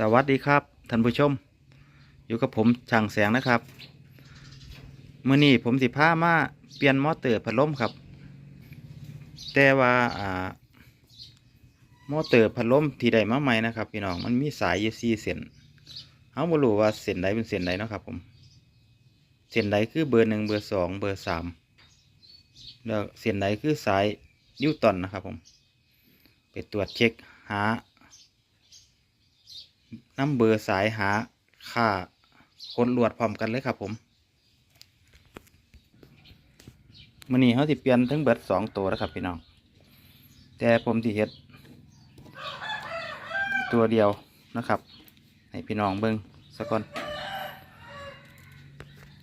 สวัสดีครับท่านผู้ชม อยู่กับผมช่างแสงนะครับเมื่อนี้ผมสิพามาเปลี่ยนมอเตอร์พัดลมครับ แต่ว่าอ่ามอเตอร์พัดลมที่ได้มาใหม่นะครับพี่น้องมันมีสายอยู่สี่เส้นเขาบ่รู้ว่าเส้นใดเป็นเส้นใดเนาะครับผมเส้นใดคือเบอร์หนึ่งเบอร์สองเบอร์สามแล้วเส้นใดคือสายนิวตันนะครับผมไปตรวจเช็คหา น้ำเบอร์สายหาค่าคนลวดพร้อมกันเลยครับผมมื่อนี้เขาสิเปลี่ยนทั้งเบิดสองตัวแล้วครับพี่น้อง แต่ผมที่เฮ็ด ตัวเดียวนะครับ ให้พี่น้องเบิ้งสักก่อน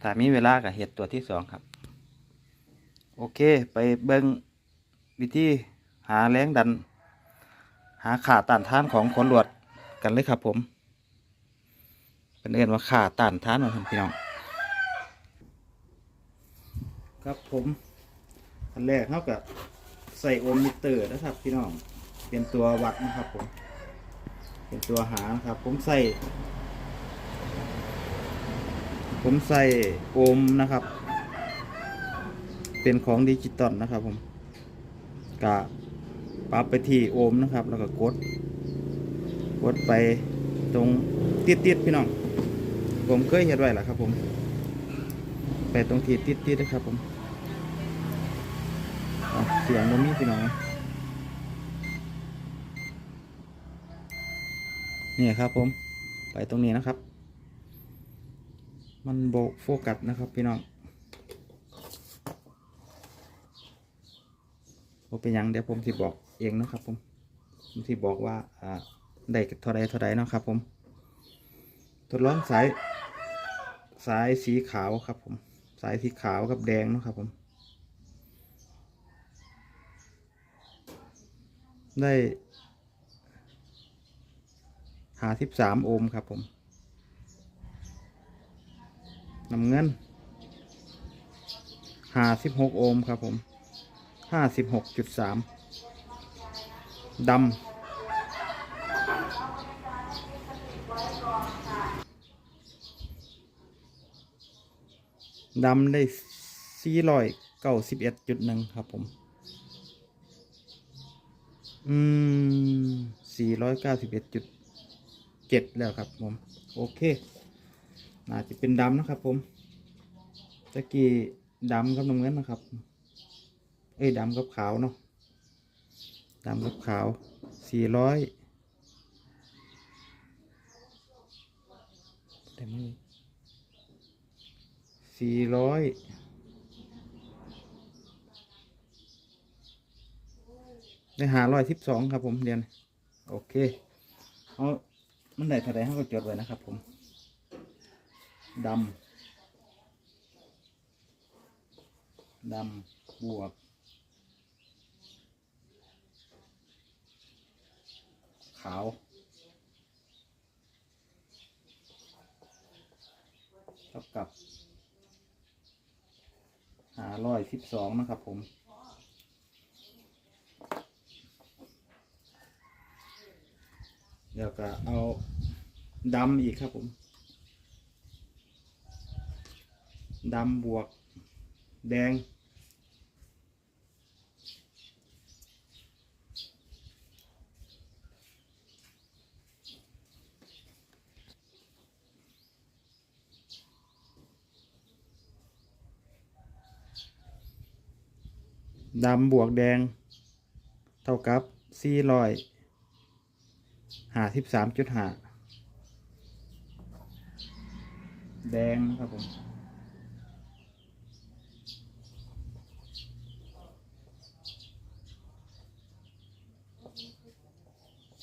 ถ้ามีเวลาก็เฮ็ดตัวที่สองครับ โอเคไปเบิ้งวิธีหาแรงดัน หาขาต้านท่านของคนลวดกันเลยครับผม เป็นเอื่นว่าขาต้านทานนะครับพี่น้อง ครับผมอันแรกเขากับใส่โอห์มมิเตอร์นะครับพี่น้อง เป็นตัววัดนะครับผม เป็นตัวหานะครับ ผมใส่ ผมใส่โอห์มนะครับ เป็นของดิจิตอลนะครับผมกะปรับไปที่โอห์มนะครับ แล้วก็กด กดไปตรงติดติดๆพี่น้อง ผมเคยเห็นไว้แหละครับ ผมไปตรงทีติดติดๆนะครับ ผมเสียงมันมีพี่น้องนี่ครับ ผม ไปตรงนี้นะครับ มันโบกโฟกัสนะครับ พี่น้องผมเป็นยังเดี๋ยวผมสิบอกเองนะครับ ผมผมสิบอกว่าอ่าได้เท่าไรเท่าไรนะครับ ผม ทดลองสาย สายสีขาวครับผม สายสีขาวกับแดงนะครับผม ได้หาสิบสามโอห์มครับผมน้ำเงินหาสิบหกโอห์มครับผมห้าสิบหกจุดสามดำ ดำได้สี่ร้อยเก้าสิบเอ็ดจุดหนึ่งครับผม อืมสี่ร้อยเก้าสิบเอ็ดจุดเจ็ดแล้วครับผม โอเค น่าจะเป็นดำนะครับผมตะกี้ดำกับน้ำเงินนะครับ เอ้ยดำกับขาวเนาะดำกับขาวสี่ร้อยแต่ไม่ สี่ร้อยได้หาร้อยสิบสองครับผมเรียน โอเค เอามันได้เท่าไรเขาก็จดไว้นะครับผมดำดำบวกขาวเท่ากับ หาร้อยสิบสองนะครับผมเดี๋ยวก็เอาดำอีกครับผมดำบวกแดง ดำบวกแดง เท่ากับสี่ร้อยหาสิบสามจุดหาแดงนะครับผม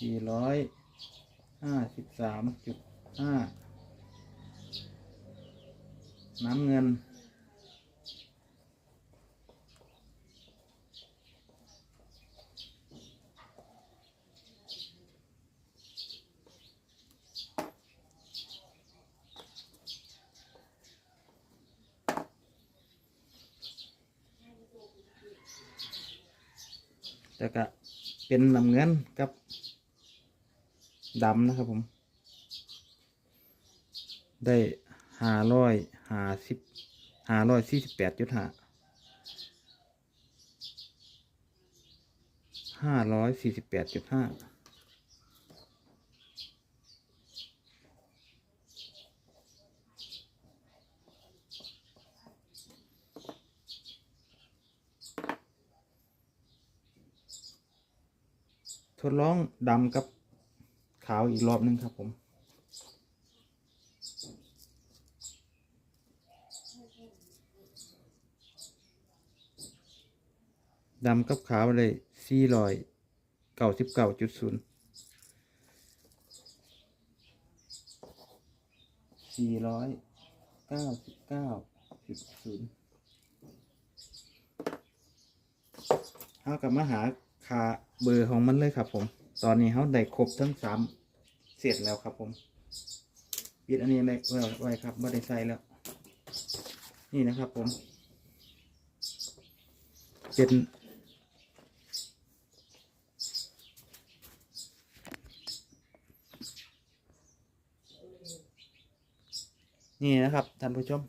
สี่ร้อยห้าสิบสามจุดห้าน้ำเงิน เป็นน้ำเงินกับดำนะครับผม ได้ห้าร้อยห้าสิบห้าร้อยสี่สิบแปดจุดห้าห้าร้อยสี่สิบแปดจุดห้า ทดลองดำกับขาวอีกรอบหนึงครับผมดำกับขาวเลยสี่ร้อยเก้าสิบเก้าจุดศูนย์สี่ร้อยเก้าสิบเก้าจุดศูนย์เอากลับมาหา คาเบอร์ของมันเลยครับผม ตอนนี้เขาได้ครบทั้งสามเสร็จแล้วครับผมปิดอันนี้ไว้ไว้ไว้ครับไม่ได้ใส่แล้ว นี่นะครับผม เป็นนี่นะครับท่านผู้ชม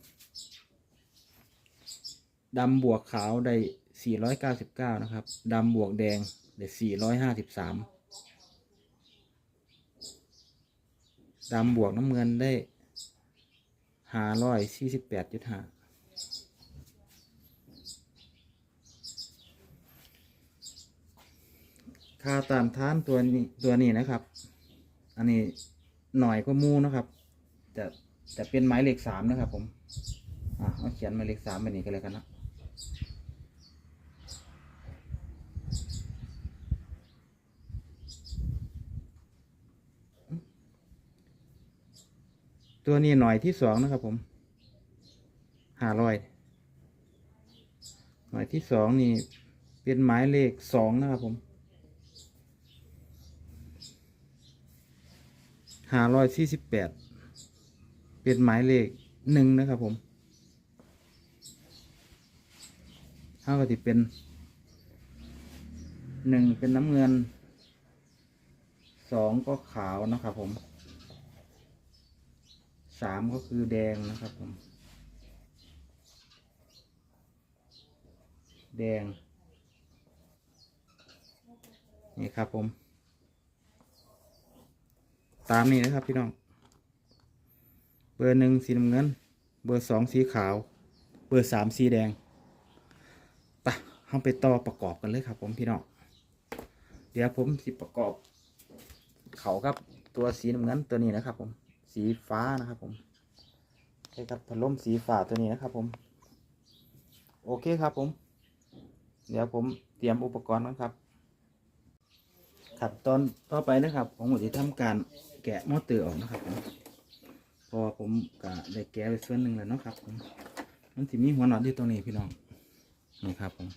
ดำบวกขาวได้ 499 นะครับดำบวกแดงได้453ดำบวกน้ำเงินได้548.5ค่าตามท้านตัวนี้ตัวนี้นะครับ อันนี้หน่อยก็มูนะครับ จะจะเป็นหมายเลขสามนะครับผม อะเอาเขียนหมายเลขสามไปนี่กันเลยกันนะ ตัวนี้หน่อยที่สองนะครับผมห้าร้อยหน่อยที่สองนี่ เป็นหมายเลขสองนะครับผมห้าร้อยสี่สิบแปดเป็นหมายเลขหนึ่งนะครับผมเท่ากับที่เป็นหนึ่งเป็นน้ำเงินสองก็ขาวนะครับผม สามก็คือแดงนะครับผมแดง นี่ครับผม ตามนี้นะครับพี่น้อง เบอร์หนึ่งสีน้ำเงิน เบอร์สองสีขาว เบอร์สามสีแดงปะเข้าไปต่อประกอบกันเลยครับผมพี่น้อง เดี๋ยวผมสิประกอบ เขาครับตัวสีน้ำเงินตัวนี้นะครับผม สีฟ้านะครับผมใช่ครับพัดลมสีฟ้าตัวนี้นะครับ ผม โอเคครับผม เดี๋ยวผมเตรียมอุปกรณ์กันครับขั้นตอนต่อไปนะครับ ผมจะทำการแกะมอเตอร์ออกนะครับผมพราะว่าผมก็ได้แกะไปส่วนหนึ่งแล้วเนาะครับ ผมมันจะมีหัวน็อตที่ตรงนี้พี่น้องนี่ครับ ผม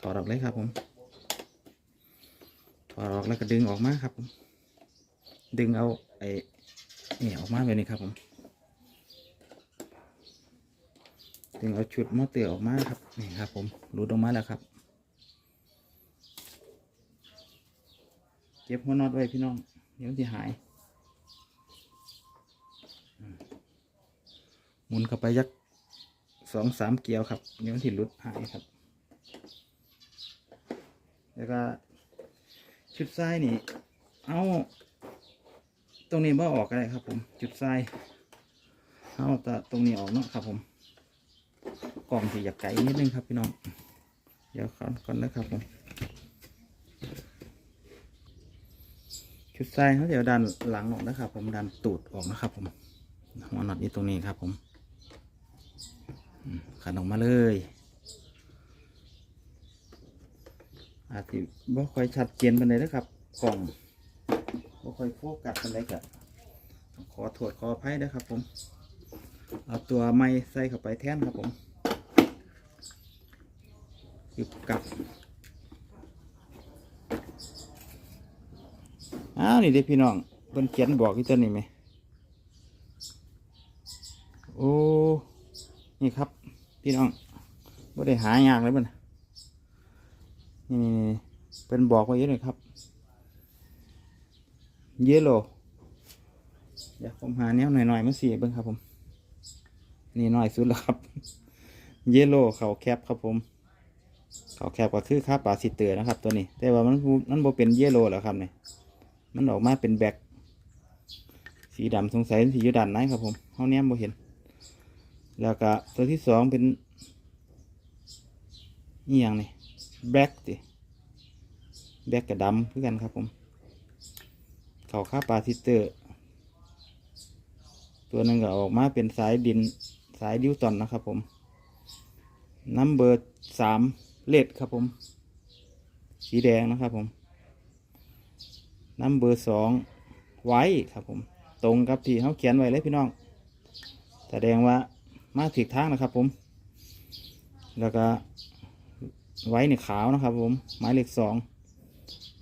ถอดออกเลยครับ ผมถอดออกแล้วก็ดึงออกมาครับผมดึงเอาไอ้ นี่ออกมาแบบนี้ครับผมดึงเอาชุดมอเตอร์ออกมาครับนี่ครับ ผมรูดออกมาแล้วครับเก็บหัวน็อตไว้พี่น้องเดี๋ยวมันจะหายหมุนเข้าไปยักสองสามเกลียวครับเดี๋ยวมันถิลุดหายครับ แล้วก็ชุดทรายนี่เอา ตรงนี้บ่ออกก็ได้ครับ ผม จุดทรายเอาแต่ตรงนี้ออกเนาะครับ ผมกล่องสีอยากไก่นิดนึงครับพี่น้อง เดี๋ยวก่อนก่อนนะครับผม ชุดทรายเขาเดี๋ยวดันหลังออกนะครับ ผมดันตูดออกนะครับ ผมหัวน็อตอยู่ตรงนี้ครับ ผมขันออกมาเลย อาจจะบ่ค่อยชัดเจนไปานใดนะครับ กล่อง บ่ค่อยโฟกัสปานใดก็ต้องขอโทษขออภัยนะครับผม เอาตัวไม้ใส่เข้าไปแทนครับผมหยึบกลับอ้าวนี่เด็กพี่น้องเพิ่นเขียนบอกที่ต้นนี่ไหมโอ้นี่ครับ พี่น้องไม่ได้หายากเลยมันนี่นี่นี่เป็นบอกไว้เยอะเลยครับ เยลโลเดี๋ยวผมหาแนวหน่อยๆมาสีเบิ้งครับผม นี่หน้อยสุดแล้วครับ เยลโล่เขาแคบครับผม เขาแคบก็คือค่าปลาสิเตอร์นะครับ ตัวนี้ แต่ว่ามันบ่มันโบเป็นเยลโล่แล้วครับเนี่ยมันออกมาเป็นแบกสีดำสงสัยสีอยู่ด้านในครับผมเขาแนมโบเห็น แล้วก็ตัวที่สองเป็นนี่อย่างนี่แบล็กติแบล็กกับดำคือกันครับผม เขาค่าปลาซิสเตอร์ ตัวหนึงก็ออกมาเป็นสายดินสายดิวตอนนะครับผมนัมเบอร์สามเลดครับผม สีแดงนะครับผมนัมเบอร์สองไว้ครับผม ตรงกับที่เขาเขียนไว้เลยพี่น้อง แสดงว่ามาถึกทางนะครับผม แล้วก็ไว้ในขาวนะครับผม หมายเลขสอง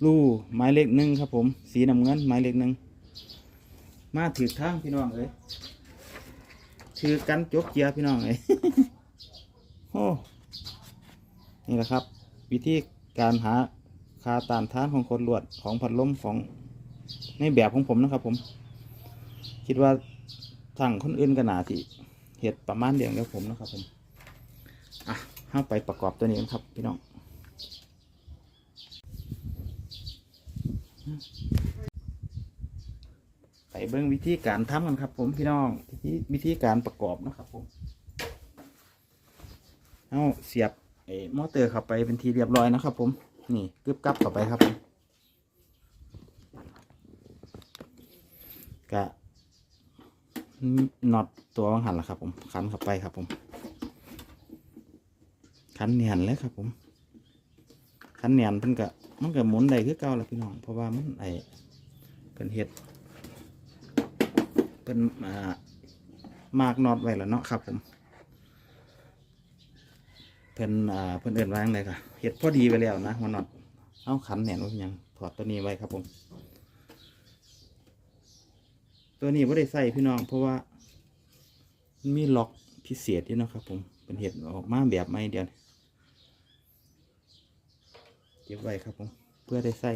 ลู่หมายเลขหนึ่งครับผม สีน้ำเงินหมายเลขหนึ่งมาถึกทางพี่น้องเลยถือกันจบเกียร์พี่น้องเลยโอ้นี่แหละครับ วิธีการหาคาตานทานของคนลวดของพัดลมของในแบบของผมนะครับผม คิดว่าทางคนอื่นก็น่าที่เห็ดประมาณเดียวกับผมนะครับผมอะเข้าไปประกอบตัวนี้นครับพี่น้อง ไปเบิ้งวิธีการทำกันครับ ผมพี่น้องวิธีวิธีการประกอบนะครับผมเอาเสียบไอ้มอเตอร์เข้าไปเป็นทีเรียบร้อยนะครับ ผมนี่กึบกับเข้าไปครับผมกะน็อตตัววังหันละครับ ผมขันเข้าไปครับ ผมขันเนียนเลยครับ ผมขันเนียนเพิ่นกะ มันก็หมุนได้คือเก่าแหละพี่น้อง เพราะว่ามันไอเป็นเห็ดเป็นอ่ามากนอตไว้แล้วเนาะครับผมเพิ่นอ่าเพิ่นเอินวางเลยค่ะเห็ดพอดีไปแล้วนะมันนอตเอาขันเนียนไว้เป็นหยังถอดตัวนี้ไว้ครับผม ตัวนี้ไม่ได้ใส่พี่น้องเพราะว่ามันมีล็อกพิเศษอยู่เนาะครับผมเป็นเห็ดออกมาแบบไม่เดียว เก็บไว้ครับผม เพื่อได้ใส่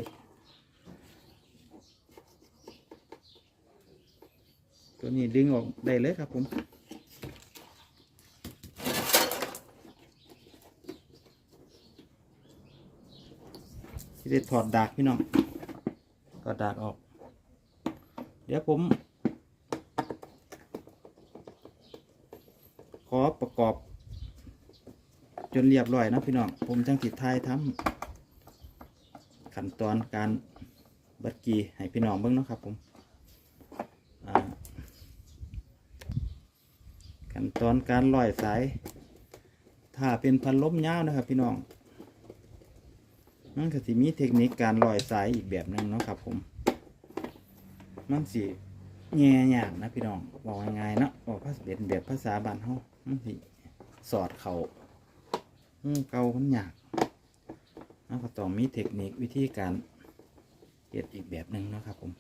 ตัวนี้ดึงออกได้เลยครับผมที่ได้ถอดดากพี่น้องถอดดากออก เดี๋ยวผม ขอประกอบ จนเรียบร้อยนะพี่น้อง ผมจังติดท้ายทำ ขั้นตอนการบัดกีให้พี่น้องเบิ่งเนาะครับผมขั้นตอนการลอยสาย ถ้าเป็นพันล้มยาวนะครับ พี่น้องมันก็สิมีเทคนิคการลอยสายอีกแบบหนึ่งเนาะครับ ผม มันสิแง่ยากนะพี่น้องบอกง่ายๆเนาะบอกภาษาเป็นแบบภาษาบ้านเฮามันสิสอดเขาหูเกามันยาก แล้วก็ต้องมีเทคนิควิธีการเฮ็ดอีกแบบหนึ่งนะครับผม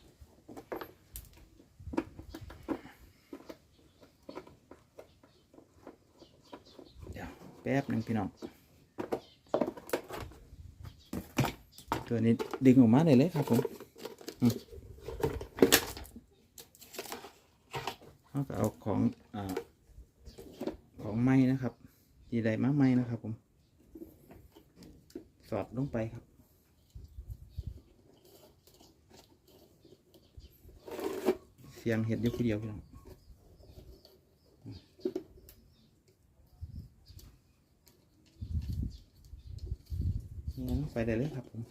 เดี๋ยวแป๊บหนึ่งพี่น้องตัวนี้ดึงออกมาได้เลยครับผมเขาก็เอาของอของไม้นะครับ ดีใดมาไม้นะครับผม สอดลงไปครับ เสียงเห็ดอยุคนเดียวพี่น้องนี่ลงไปได้เลยครับผม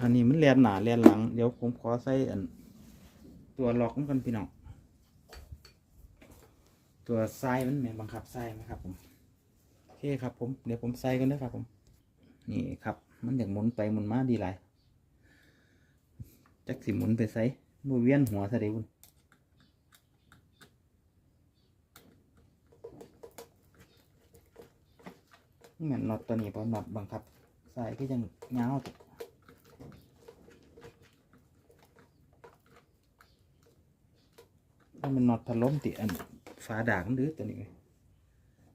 อันนี้มันเลียนหนาเลียนหลัง เดี๋ยวผมขอใส่อัน ตัวล็อกมันกันพี่น้อง ตัวไส้มันแม่นบังคับไส้ไหมครับผมโอเคครับผมเดี๋ยวผมใส่กันนะครับผม นี่ครับ มันอยากหมุนไปหมุนมาดีหลายจักสิหมุนไปใส่บูเวียนหัวซะเดี๋ยวเหมือนน็อตตัวนี้พอน็อตบังคับใส่ก็ยังเงาวถ้ามันน็อตพัดลมติอัน ฝาดากมันดื้อตัวนี้ไง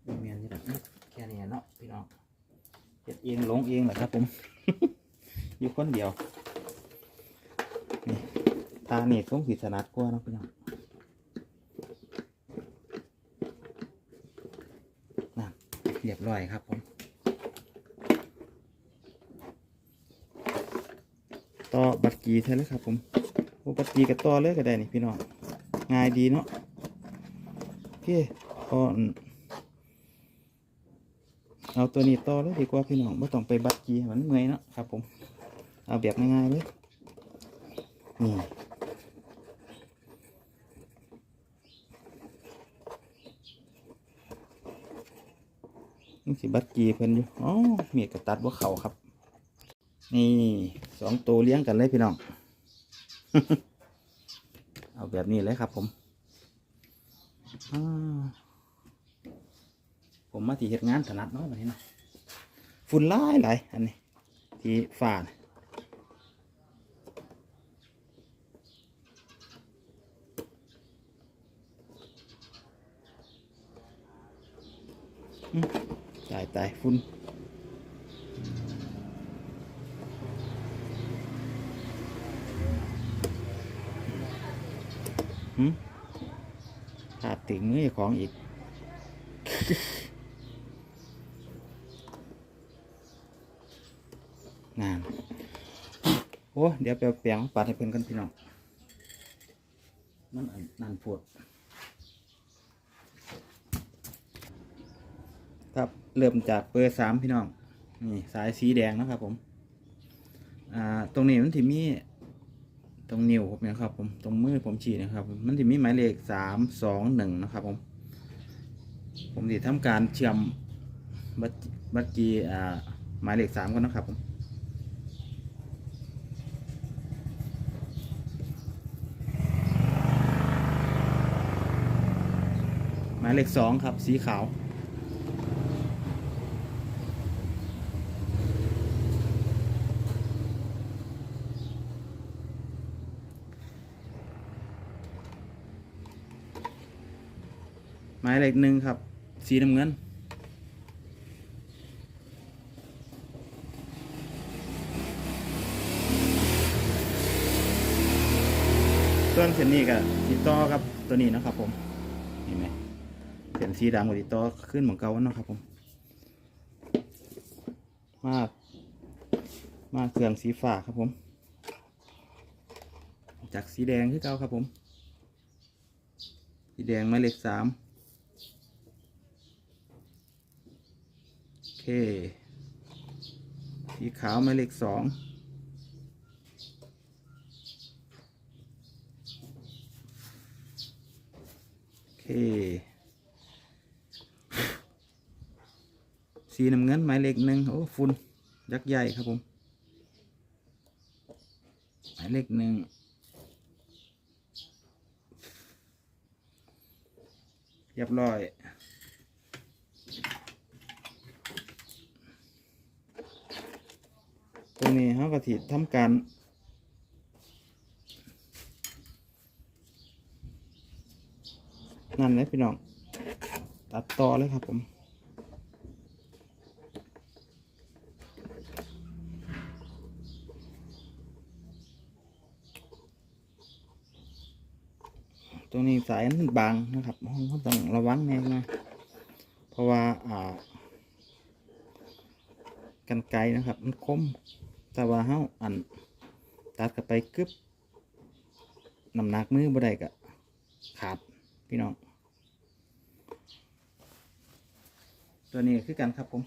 บ่แมียนจะดักแค่นี้เนาะพี่น้องเองลงเองแหละครับผม อยู่คนเดียวนี่ทางนี่คงสิถนัดกว่าเนาะพี่น้องนั่นเรียบร้อยครับผมต่อบัตรกีใช่เลยครับผมโอ้บัตรกีกับต่อเลยก็ได้นี่พี่น้องง่ายดีเนาะโอเค พออนเอาตัวนี้ต่อเลยดีกว่าพี่น้องไม่ต้องไปบัตรกีมันเมื่อยเนาะครับผม เอาแบบง่ายๆเลยนี่นี่สิบัตรกีเพิ่นอยู่อ๋อมีกระตัดว่าเขาครับ นี่สองตัวเลี้ยงกันเลยพี่น้อง เอาแบบนี้เลยครับผม ผมมาที่เหตุงานถนัดเนาะแบบนี้เนาะฝุ่นหลายหลายอันนี้ ที่ฝ่านตายตายฝุ่นหืม ถึงมือเจ้าของอีกงานโอ้เดี๋ยวไปเอาแปลงปัดให้เพื่อนกันพี่น้องมันนนั่นปวดครับเริ่มจากเบอร์สามพี่น้องนี่สายสีแดงนะครับผม อ่า ตรงนี้มันที่มี ตรงนิ้วผมนะครับผมตรงมือผมฉีดนะครับ มันจะมีหมายเลขสามสองหนึ่งนะครับผม ผมจะทำการเชื่อมบัตรบัตรจีอ่าหมายเลขสามก่อนนะครับผมหมายเลขสองครับสีขาวายเลขหนึ่งครับ สีน้ำเงิน ส่วนเส้นนี้ก็ติดต่อครับตัวนี้นะครับผมเห็นไหมเส้นสีดำกับติดต่อขึ้นเหมือนเก่าเนาะครับผม มาก มากเครื่องสีฟ้าครับผม จากสีแดงคือเก่าครับผมสีแดงหมายเลขสามโอเค สีขาวหมายเลขสองโอเค สีน้ำเงินหมายเลขหนึ่งโอ้ฝุ่นยักษ์ใหญ่ครับผม หมายเลขหนึ่งเรียบร้อย งนี้เขาก็ถิทำการ นั่นเลยพี่น้อง ตัดต่อเลยครับผมตรงนี้สายมันบางนะครับห้องต้องระวังแน่นะเพราะว่าอ่ากันไกลนะครับ มันคม แต่ว่าเฮาอันตัดกับไปกึบน้ำหนักมือบ่ได้กะขาดพี่น้อง ตัวนี้คือกันครับผม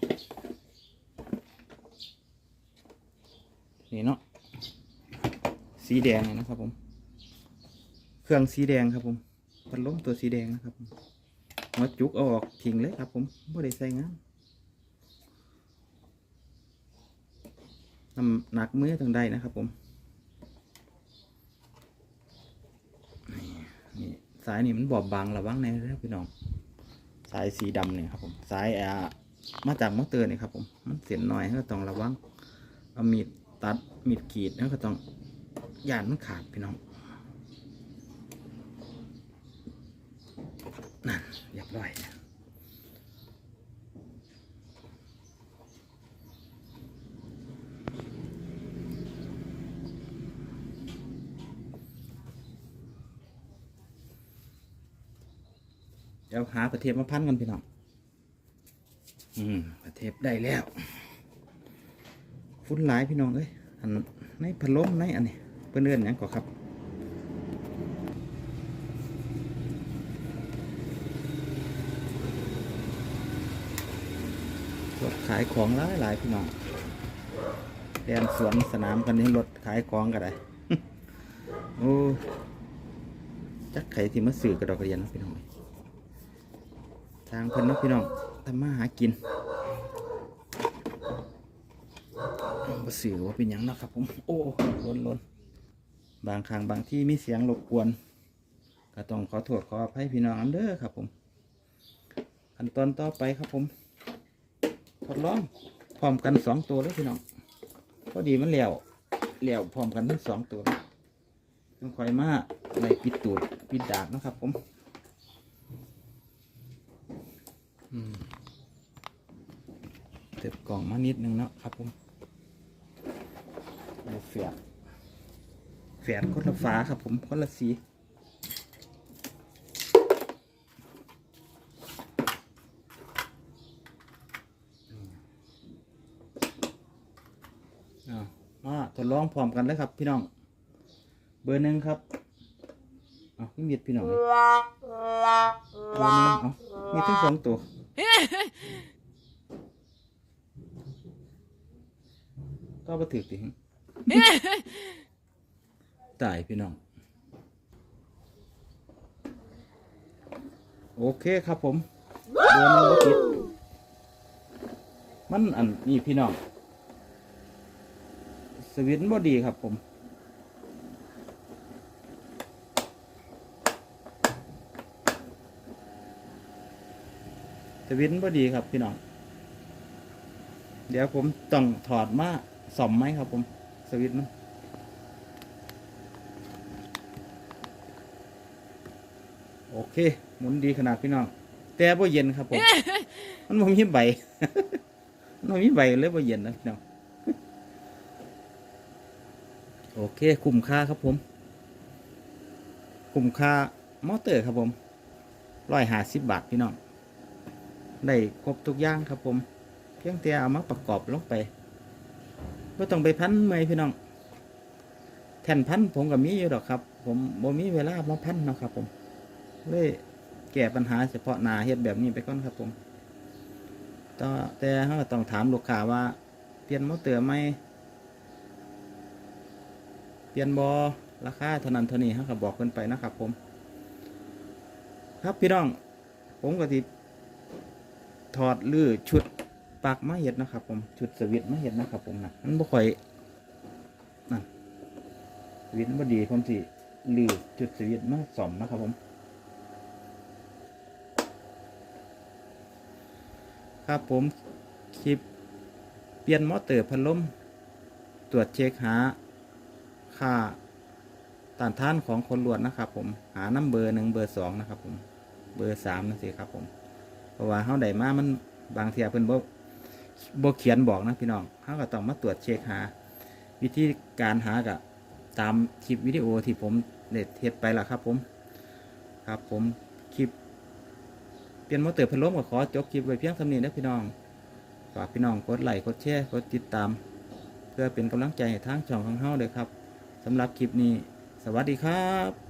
นี่เนาะสีแดงนะครับผม เครื่องสีแดงครับผมพัดลมตัวสีแดงนะครับผมหัวจุกเอาออกทิ้งเลยครับผมไม่ได้ใส่งาน น้ำหนักมือทางใดนะครับผมนี่สายนี่มันบอบบางระวังในเรื่องพี่น้อง สายสีดำเนี่ยครับผม สายอ่ามาจากมอเตอร์เนี่ยครับผม มันเสียนหน่อยก็ต้องระวังเอามีดตัดมีดกรีดแล้วก็ต้องยานมันขาดพี่น้องนั่นเรียบร้อย ดี๋ยวหาประเทศมาพันกันพี่น้อง อืมประเทศได้แล้ว ฟุ้นหลายพี่น้องเอ้ย อันในพัดลมในอันนี้เพื่อนเอื้อนยังก่อครับรถขายของหลายหลายพี่น้องแดนสวนสนามกันนี่รถขายของก็ได้โอ้จักไข่ที่มาสื่อกระดอกกระเดียนพี่น้อง ทางเพิ่นเนาะพี่น้องทำมาหากินบ่สื่อว่าเป็นยังนะครับผม โอ้ล้นล้นบางครั้งบางที่มีเสียงรบกวนก็ต้องขอโทษขออภัยพี่น้องอันเด้อครับผมขั้นตอนต่อไปครับผมทดลองพร้อมกันสองตัวเลยพี่น้องพอดีมันเหลวเหลวพร้อมกันทั้งสองตัวต้องคอยมาในปิดตูดปิดดากนะครับผมอืม เติบกล่องมานิดนึงเนาะครับผมเอาเฟียดเฟียดคนละฝาครับผมคนละสีอ่ามาทดลองพร้อมกันเลยครับ พี่น้อง เบอร์หนึ่งครับเอาพี่มีดพี่น้องเลยเบอร์หนึ่งเอามีทั้งสองตัว ก็มาถือติงตายพี่น้อง โอเคครับผมเบอร์หนึ่งบ่ติดมันอันนี้พี่น้อง สวิตบอดีครับผม สวิตช์บอดีครับพี่น้อง เดี๋ยวผมต้องถอดมาสอมไหมครับผมสวิตช์มันโอเค หมุนดีขนาดพี่น้อง แต่บ่เย็นครับผม มันบ่มีใบ มันบ่มีใบเลยบ่เย็นนะพี่น้อง โอเค คุ้มค่าครับผม คุ้มค่ามอเตอร์ครับผมร้อยห้าสิบบาทพี่น้อง ได้ครบทุกอย่างครับผม เพียงแต่เอามาประกอบลงไปก็ต้องไปพันเมยพี่น้อง แทนพันผมก็มีอยู่ดอกครับ ผมบ่มีเวลามาพันเนาะครับ ผมเลยแก้ปัญหาเฉพาะหนาเฮ็ดแบบนี้ไปก่อนครับผมต่อแต่เราต้องถามลูกค้าว่า เปลี่ยนมอเตอร์ไหมเปลี่ยนบอราคาเท่านั้นเท่านี้ฮะก็บอกเพิ่นไปนะครับผม ครับพี่น้อง ผมก็ที่ ถอดลื้อชุดปลักมาเห็ดนะครับ ผมชุดสวิตมาเห็ดนะครับ ผมนะมันบ่ค่อยนั่นสวิตช์มันบ่ดีผมสิลื้อชุดสวิตมาซ่อมนะครับผม ครับผมคลิปเปลี่ยนมอเตอร์พัดลมตรวจเช็คหาค่าต้านทานของคนลวดนะครับผมหาน้ำเบอร์หนึ่งเบอร์สองนะครับผมเบอร์สามนั่นสิครับผม เพราะว่าเฮาได้มามันบางเทียเพิ่นบ่บ่เขียนบอกนะพี่น้องเฮาก็ต้องมาตรวจเช็คหา วิธีการหากับตามคลิปวิดีโอที่ผมได้เทศไปล่ะครับ ผม ครับผมคลิปเปลี่ยนมอเตอร์พัดลมก็ขอจบคลิปไว้เพียงเท่านี้นะพี่น้องฝากพี่น้องกดไลค์กดแชร์กดติดตาม เพื่อเป็นกำลังใจให้ทางช่องของเฮาเลยครับสำหรับคลิปนี้ สวัสดีครับ